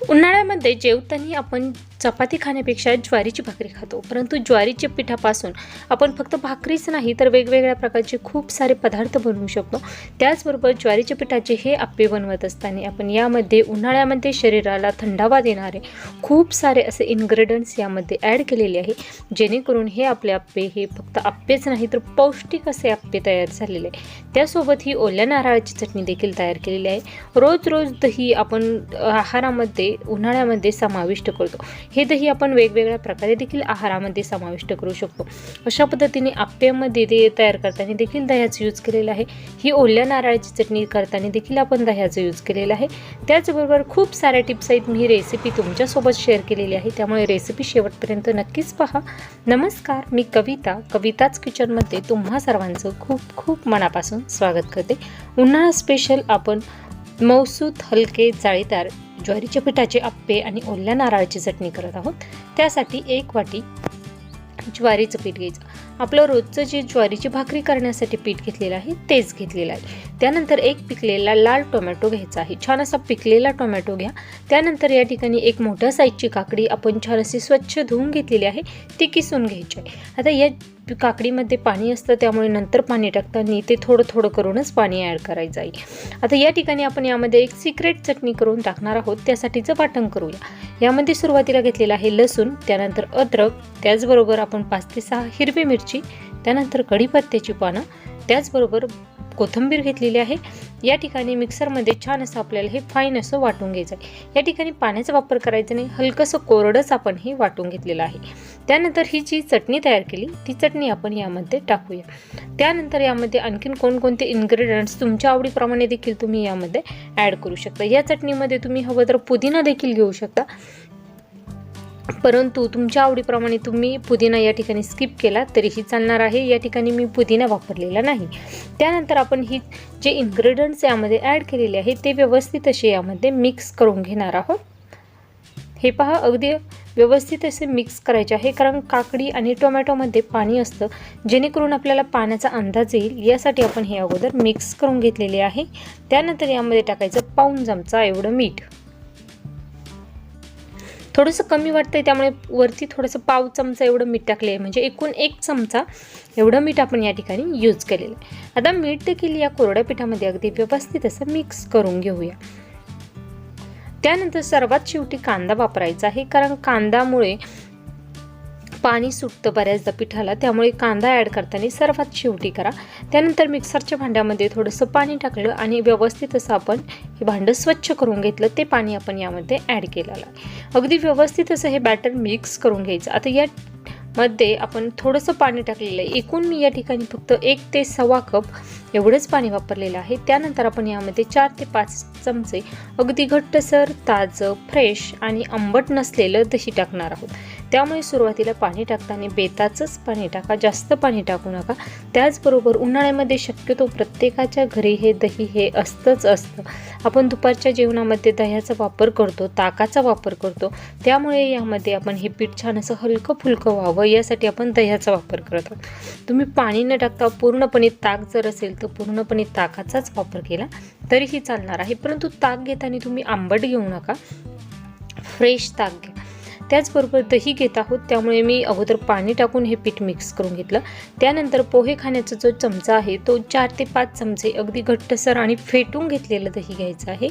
उन्हाळ्यामध्ये जेवताना आपण चपाती खाण्यापेक्षा ज्वारीची भाकरी खातो. परंतु ज्वारीच्या पिठापासून आपण फक्त भाकरीच नाही तर वेगवेगळ्या प्रकारचे खूप सारे पदार्थ बनवू शकतो. त्याचबरोबर ज्वारीच्या पिठाचे हे आप्पे बनवत असताना आपण यामध्ये उन्हाळ्यामध्ये शरीराला थंडावा देणारे खूप सारे असे इन्ग्रेडियंट्स यामध्ये ॲड केलेले आहे. जेणेकरून हे आपले आप्पे हे फक्त आप्पेच नाही तर पौष्टिक असे आप्पे तयार झालेले आहे. त्यासोबत ही ओल्या नारळाची चटणी देखील तयार केलेली आहे. रोज रोज दही आपण आहारामध्ये उन्हाळ्यामध्ये समाविष्ट करतो. हे दही आपण वेगवेगळ्या प्रकारे देखील आहारामध्ये समाविष्ट करू शकतो. अशा पद्धतीने आप्यामध्ये ते तयार करताना देखील दह्याचं यूज केलेलं आहे. ही ओल्या नारळाची चटणी करताना देखील आपण दह्याचं यूज केलेलं आहे. त्याचबरोबर खूप साऱ्या टिप्स आहेत. मी ही रेसिपी तुमच्यासोबत शेअर केलेली आहे. त्यामुळे रेसिपी शेवटपर्यंत नक्कीच पहा. नमस्कार. मी कविता. कविताच किचनमध्ये तुम्हा सर्वांचं खूप खूप मनापासून स्वागत करते. उन्हाळा स्पेशल आपण मौसूत हलके जाळीदार ज्वारीच्या पिठाचे आप्पे आणि ओल्या नारळाची चटणी करत आहोत. त्यासाठी एक वाटी ज्वारीचं पीठ घ्यायचं. आपलं रोजचं जे ज्वारीची भाकरी करण्यासाठी पीठ घेतलेलं आहे तेच घेतलेलं आहे. त्यानंतर एक पिकलेला लाल टोमॅटो घ्यायचा आहे. छान असा पिकलेला टोमॅटो घ्या. त्यानंतर या ठिकाणी एक मोठ्या साईजची काकडी आपण छान अशी स्वच्छ धुवून घेतलेली आहे ती किसून घ्यायची आहे. आता या काकडीमध्ये पाणी असतं त्यामुळे नंतर पाणी टाकताना ते थोडं थोडं करूनच पाणी ॲड करायचं आहे. आता या ठिकाणी आपण यामध्ये एक सिक्रेट चटणी करून टाकणार आहोत त्यासाठीचं वाटण करूया. यामध्ये सुरुवातीला घेतलेलं आहे लसूण त्यानंतर अद्रक त्याचबरोबर आपण पाच ते सहा हिरवी मिरची त्यानंतर कढीपत्त्याची पानं त्याचबरोबर कोथिंबीर घेतलेली आहे. या ठिकाणी मिक्सरमध्ये छान असं आपल्याला हे फाईन असं वाटून घ्यायचं आहे या ठिकाणी पाण्याचा वापर करायचा नाही. हलकंसं कोरडंच आपण हे वाटून घेतलेलं आहे. त्यानंतर ही जी चटणी तयार केली ती चटणी आपण यामध्ये टाकूया. त्यानंतर यामध्ये आणखीन कोणकोणते इन्ग्रेडियंट्स तुमच्या आवडीप्रमाणे देखील तुम्ही यामध्ये ॲड करू शकता. या चटणीमध्ये तुम्ही हवं तर पुदिना देखील घेऊ शकता. परंतु तुमच्या आवडीप्रमाणे तुम्ही पुदिना या ठिकाणी स्किप केला तरीही चालणार आहे. या ठिकाणी मी पुदिना वापरलेला नाही. त्यानंतर आपण ही जे इन्ग्रेडियंट्स यामध्ये ॲड केलेले आहे ते व्यवस्थित असे यामध्ये मिक्स करून घेणार आहोत. हे पहा अगदी व्यवस्थित असे मिक्स करायचे आहे कारण काकडी आणि टोमॅटोमध्ये पाणी असतं. जेणेकरून आपल्याला पाण्याचा अंदाज येईल यासाठी आपण हे अगोदर मिक्स करून घेतलेले आहे. त्यानंतर यामध्ये टाकायचं पाऊन चमचा एवढं मीठ. थोडंसं कमी वाटतं आहे त्यामुळे वरती थोडंसं पाव चमचा एवढं मीठ टाकले आहे. म्हणजे एकूण एक चमचा एवढं मीठ आपण या ठिकाणी यूज केलेलं आहे. आता मीठ देखील या कोरड्या पिठामध्ये अगदी व्यवस्थित असं मिक्स करून घेऊया. त्यानंतर सर्वात शेवटी कांदा वापरायचा आहे कारण कांदामुळे पाणी सुटतं बऱ्याचदा पिठाला त्यामुळे कांदा ॲड करताना सर्वात शेवटी करा. त्यानंतर मिक्सरच्या भांड्यामध्ये थोडंसं पाणी टाकलं आणि व्यवस्थित असं आपण हे भांडं स्वच्छ करून घेतलं ते पाणी आपण यामध्ये ॲड केलेलं आहे. अगदी व्यवस्थित असं हे बॅटर मिक्स करून घ्यायचं. आता या मध्ये आपण थोडंसं पाणी टाकलेलं आहे. एकूण मी या ठिकाणी फक्त एक ते सव्वा कप एवढंच पाणी वापरलेलं आहे. त्यानंतर आपण यामध्ये चार ते पाच चमचे अगदी घट्टसर ताजं फ्रेश आणि आंबट नसलेलं दही टाकणार आहोत. त्यामुळे सुरुवातीला पाणी टाकताना बेताचंच पाणी टाका जास्त पाणी टाकू नका. त्याचबरोबर उन्हाळ्यामध्ये शक्यतो प्रत्येकाच्या घरी हे दही हे असतंच असतं. आपण दुपारच्या जेवणामध्ये दह्याचा वापर करतो ताकाचा वापर करतो. त्यामुळे यामध्ये आपण हे पीठ छान असं हलकं फुलकं व्हावं यासाठी आपण दह्याचा वापर करत आहोत. तुम्ही पाणी न टाकता पूर्णपणे ताक जर असेल तर पूर्णपणे ताकाचाच वापर केला तरीही चालणार आहे. परंतु ताक घेताना तुम्ही आंबट घेऊ नका. फ्रेश ताक घ्या. त्याचबरोबर दही घेत आहोत. त्यामुळे मी अगोदर पाणी टाकून हे पीठ मिक्स करून घेतलं. त्यानंतर पोहे खाण्याचा जो चमचा आहे तो चार ते पाच चमचे अगदी घट्टसर आणि फेटून घेतलेलं दही घ्यायचं आहे.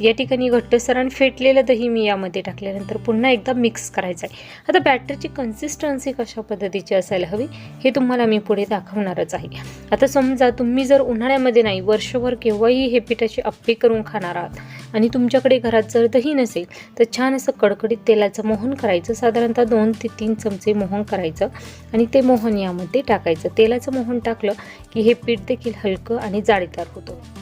या ठिकाणी घट्टसर आणि फेटलेलं दही मी यामध्ये टाकल्यानंतर पुन्हा एकदा मिक्स करायचं आहे. आता बॅटरची कन्सिस्टन्सी कशा पद्धतीची असायला हवी हे तुम्हाला मी पुढे दाखवणारच आहे. आता समजा तुम्ही जर उन्हाळ्यामध्ये नाही वर्षभर केव्हाही हे पिठाचे अप्पे करून खाणार आहात आणि तुमच्याकडे घरात जर दही नसेल तर छान असं कडकडीत तेलाचं मोहन करायचं साधारणतः दोन ते तीन चमचे मोहन करायचं आणि ते मोहन यामध्ये टाकायचं. तेलाचं मोहन टाकलं की हे पीठ देखील हलकं आणि जाळीदार होतं.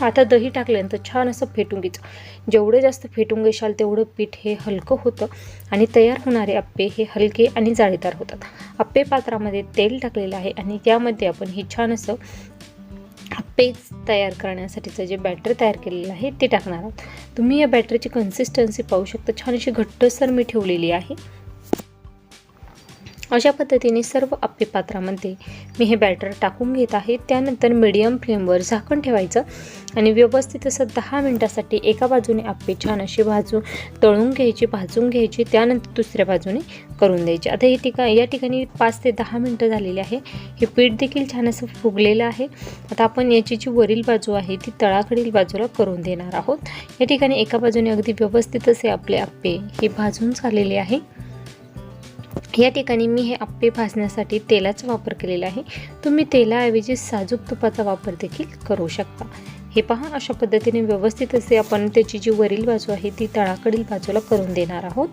आता दही टाकल्यानंतर छान असं फेटून घ्यायचं. जेवढं जास्त फेटून घेशाल तेवढं पीठ हे हलकं होतं आणि तयार होणारे आप्पे हे हलके आणि जाळीदार होतात. आप्पे पात्रामध्ये तेल टाकलेलं आहे आणि त्यामध्ये आपण हे छान असं आप्पे तयार करण्यासाठीचं जे बॅटर तयार केलेलं आहे ते टाकणार आहोत. तुम्ही या बॅटरची कन्सिस्टन्सी पाहू शकता. छान अशी घट्टसर मी ठेवलेली आहे. अशा पद्धतीने सर्व आप्पे पात्रामध्ये मी हे बॅटर टाकून घेत आहे. त्यानंतर मिडियम फ्लेमवर झाकण ठेवायचं आणि व्यवस्थित असं दहा मिनटासाठी एका बाजूने आप्पे छान अशी भाजून तळून घ्यायची भाजून घ्यायची त्यानंतर दुसऱ्या बाजूने करून द्यायची. आता हे ठिका या ठिकाणी पाच ते दहा मिनटं झालेली आहे. हे पीठ देखील छान असं फुगलेलं आहे. आता आपण याची जी वरील बाजू आहे ती तळाकडील बाजूला करून देणार आहोत. या ठिकाणी एका बाजूने अगदी व्यवस्थित असे आपले आप्पे हे भाजून झालेले आहे. या ठिकाणी मी हे आप्पे भाजण्यासाठी तेलाचा वापर केलेला आहे. तुम्ही तेलाऐवजी साजूक तुपाचा वापर देखील करू शकता. हे पहा अशा पद्धतीने व्यवस्थित असे आपण त्याची जी वरील बाजू आहे ती तळाकडील बाजूला करून देणार आहोत.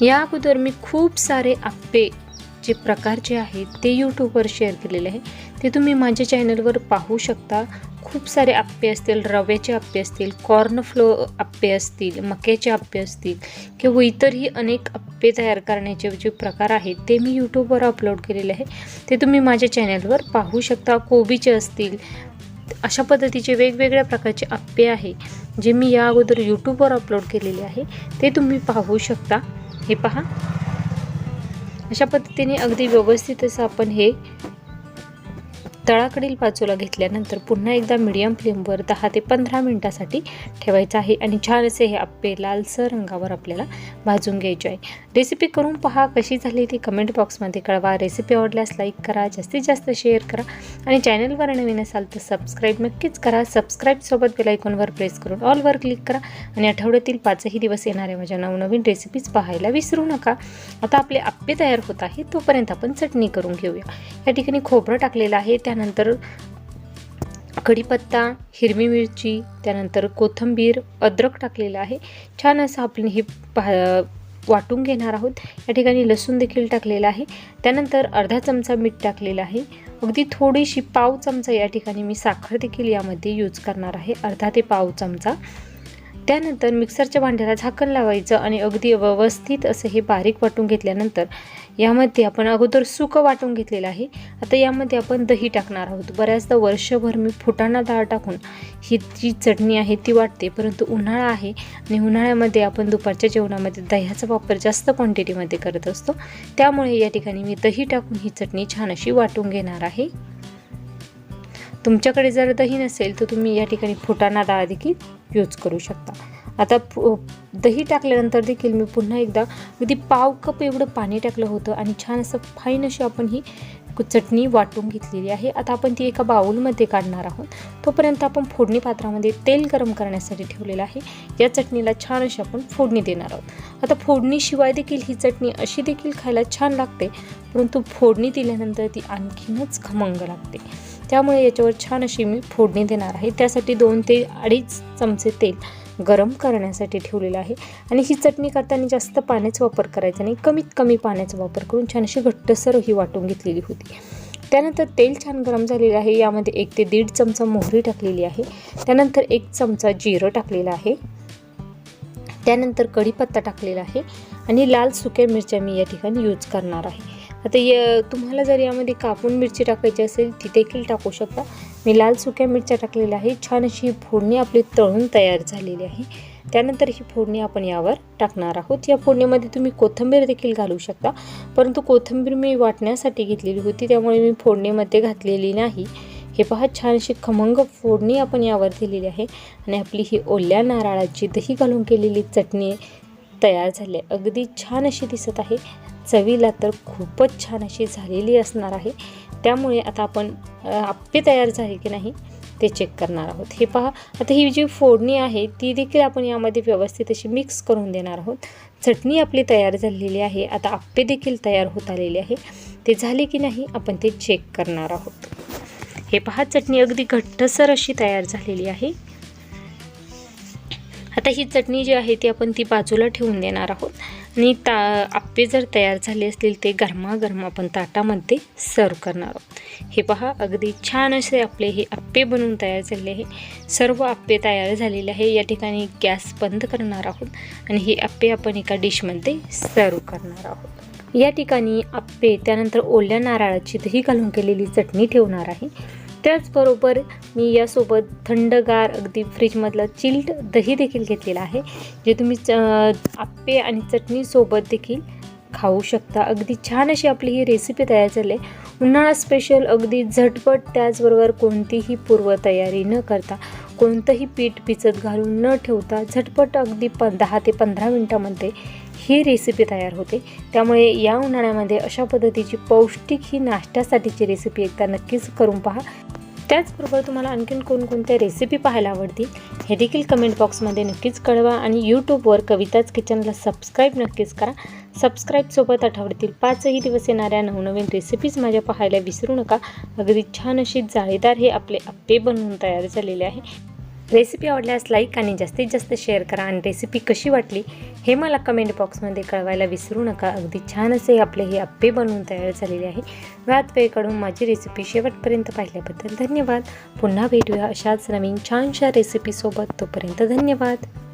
या अगोदर मी खूप सारे आप्पे जे प्रकार जे आहेत ते यूट्यूबवर शेअर केलेले आहे ते तुम्ही माझ्या चॅनलवर पाहू शकता. खूप सारे आप्पे असतील रव्याचे आप्पे असतील कॉर्न फ्लो आप्पे असतील मक्याचे आप्पे असतील किंवा इतरही अनेक आप्पे तयार करण्याचे जे प्रकार आहेत ते मी यूट्यूबवर अपलोड केलेले आहे ते तुम्ही माझ्या चॅनलवर पाहू शकता. कोबीचे असतील. अशा पद्धतीचे वेगवेगळ्या प्रकारचे आप्पे आहे जे मी या अगोदर यूट्यूबवर अपलोड केलेले आहे. ते तुम्ही पाहू शकता. हे पहा. अशा पद्धतीने अगदी व्यवस्थित असं आपण हे तळाकडील बाजूला घेतल्यानंतर पुन्हा एकदा मीडियम फ्लेमवर दहा ते पंधरा मिनटासाठी ठेवायचं आहे आणि छान असे हे आप्पे लालसर रंगावर आपल्याला भाजून घ्यायचे आहे. रेसिपी करून पहा कशी झाली ती कमेंट बॉक्समध्ये कळवा. रेसिपी आवडल्यास लाईक करा जास्तीत जास्त शेअर करा. आणि चॅनलवर नवीन असाल तर सबस्क्राईब नक्कीच करा. सबस्क्राईबसोबत बेलायकॉनवर प्रेस करून ऑलवर क्लिक करा. आणि आठवड्यातील पाचही दिवस येणाऱ्या माझ्या नवनवीन रेसिपीज पाहायला विसरू नका. आता आपले आप्पे तयार होत आहे तोपर्यंत आपण चटणी करून घेऊया. या ठिकाणी खोबरं टाकलेलं आहे त्यानंतर कढीपत्ता हिरवी मिरची त्यानंतर कोथिंबीर अद्रक टाकलेलं आहे. छान असं आपण हे पा वाटून घेणार आहोत. या ठिकाणी लसूण देखील टाकलेला आहे. त्यानंतर अर्धा चमचा मीठ टाकलेलं आहे. अगदी थोडीशी पाव चमचा या ठिकाणी मी साखर देखील यामध्ये यूज करणार आहे. अर्धा ते पाव चमचा. त्यानंतर मिक्सरच्या भांड्याला झाकण लावायचं आणि अगदी व्यवस्थित असं हे बारीक वाटून घेतल्यानंतर यामध्ये आपण अगोदर सुकं वाटून घेतलेलं आहे. आता यामध्ये आपण दही टाकणार आहोत. बऱ्याचदा वर्षभर मी फुटाणा डाळ टाकून ही जी चटणी आहे ती वाटते परंतु उन्हाळा आहे आणि उन्हाळ्यामध्ये आपण दुपारच्या जेवणामध्ये दह्याचा वापर जास्त क्वांटिटीमध्ये करत असतो. त्यामुळे या ठिकाणी मी दही टाकून ही चटणी छान अशी वाटून घेणार आहे. तुमच्याकडे जर दही नसेल तर तुम्ही या ठिकाणी फुटाणा डाळ देखील यूज करू शकता. आता फु दही टाकल्यानंतर देखील मी पुन्हा एकदा अगदी पाव कप एवढं पाणी टाकलं होतं आणि छान असं फाईन अशी आपण ही चटणी वाटून घेतलेली आहे. आता आपण ती एका बाऊलमध्ये काढणार आहोत. तोपर्यंत आपण फोडणी पात्रामध्ये तेल गरम करण्यासाठी ठेवलेलं आहे. या चटणीला छान अशी आपण फोडणी देणार आहोत. आता फोडणीशिवाय देखील ही चटणी अशी देखील खायला छान लागते परंतु फोडणी दिल्यानंतर ती आणखीनच खमंग लागते. त्यामुळे याच्यावर छान अशी मी फोडणी देणार आहे. त्यासाठी दोन ते अडीच चमचे तेल गरम करण्यासाठी ठेवलेलं आहे. आणि ही चटणी करताना जास्त पाण्याचा वापर करायचा नाही. कमीत कमी पाण्याचा वापर करून छान अशी घट्टसर ही वाटून घेतलेली होती. त्यानंतर तेल छान गरम झालेलं आहे. यामध्ये एक ते दीड चमचा मोहरी टाकलेली आहे. त्यानंतर एक चमचा जिरं टाकलेला आहे. त्यानंतर कढीपत्ता टाकलेला आहे. आणि लाल सुक्या मिरच्या मी या ठिकाणी यूज करणार आहे. आता य तुम्हाला जर यामध्ये कापून मिरची टाकायची असेल ती देखील टाकू शकता. मी लाल सुक्या मिरच्या टाकलेल्या आहे छान अशी ही फोडणी आपली तळून तयार झालेली आहे. त्यानंतर ही फोडणी आपण यावर टाकणार आहोत. या फोडणीमध्ये तुम्ही कोथिंबीर देखील घालू शकता. परंतु कोथिंबीर मी वाटण्यासाठी घेतलेली होती त्यामुळे मी फोडणीमध्ये घातलेली नाही. हे पहा छान अशी खमंग फोडणी आपण यावर दिलेली आहे. आणि आपली ही ओल्या नारळाची दही घालून केलेली चटणी तयार झाली आहे. अगदी छान अशी दिसत आहे. चवीला तर खूपच छान अशी झालेली असणार आहे. त्यामुळे आता आपण आप्पे तयार झाले की नाही ते चेक करणार आहोत. हे पहा आता ही जी फोडणी आहे ती देखील आपण यामध्ये व्यवस्थित अशी मिक्स करून देणार आहोत. चटणी आपली तयार झालेली आहे. आता आप्पे देखील तयार होत आलेले आहे. ते झाले की नाही आपण ते चेक करणार आहोत. हे पहा चटणी अगदी घट्टसर अशी तयार झालेली आहे. आता ही चटणी जी आहे ती आपण ती बाजूला ठेवून देणार आहोत. आणि ता आप्पे जर तयार झाले असतील ते गरमागरम आपण ताटामध्ये सर्व करणार आहोत. हे पहा अगदी छान असे आपले हे आप्पे बनवून तयार झाले आहे. सर्व आप्पे तयार झालेले आहे. या ठिकाणी गॅस बंद करणार आहोत आणि हे आप्पे आपण एका डिशमध्ये सर्व करणार आहोत. या ठिकाणी आप्पे त्यानंतर ओल्या नारळाची दही घालून केलेली चटणी ठेवणार आहे. त्याचबरोबर मी यासोबत थंडगार अगदी फ्रीजमधलं चिल्ड दही देखील घेतलेलं आहे जे तुम्ही च आप्पे आणि चटणीसोबत देखील खाऊ शकता. अगदी छान अशी आपली ही रेसिपी तयार झाली आहे. उन्हाळा स्पेशल अगदी झटपट त्याचबरोबर कोणतीही पूर्वतयारी न करता कोणतंही पीठ पिचत घालून न ठेवता झटपट अगदी प दहा ते पंधरा मिनटामध्ये ही रेसिपी तयार होते. त्यामुळे या उन्हाळ्यामध्ये अशा पद्धतीची पौष्टिक ही नाश्त्यासाठीची रेसिपी एकदा नक्कीच करून पहा. त्याचबरोबर तुम्हाला आणखीन कोणकोणत्या रेसिपी पाहायला आवडतील हे देखील कमेंट बॉक्समध्ये नक्कीच कळवा आणि यूट्यूबवर कविताच किचनला सबस्क्राईब नक्कीच करा. सबस्क्राईबसोबत आठवड्यातील पाचही दिवस येणाऱ्या नवनवीन रेसिपीज माझ्या पाहायला विसरू नका. अगदी छान अशी जाळीदार हे आपले आप्पे बनवून तयार झालेले आहे. रेसिपी आवडल्यास लाईक आणि जास्तीत जास्त शेअर करा. आणि रेसिपी कशी वाटली हे मला कमेंट बॉक्समध्ये कळवायला विसरू नका. अगदी छान असे आपले हे अप्पे बनवून तयार झालेले आहे. व्यात वेळकडून माझी रेसिपी शेवटपर्यंत पाहिल्याबद्दल धन्यवाद. पुन्हा भेटूया अशाच नवीन छानशा रेसिपीसोबत तोपर्यंत धन्यवाद.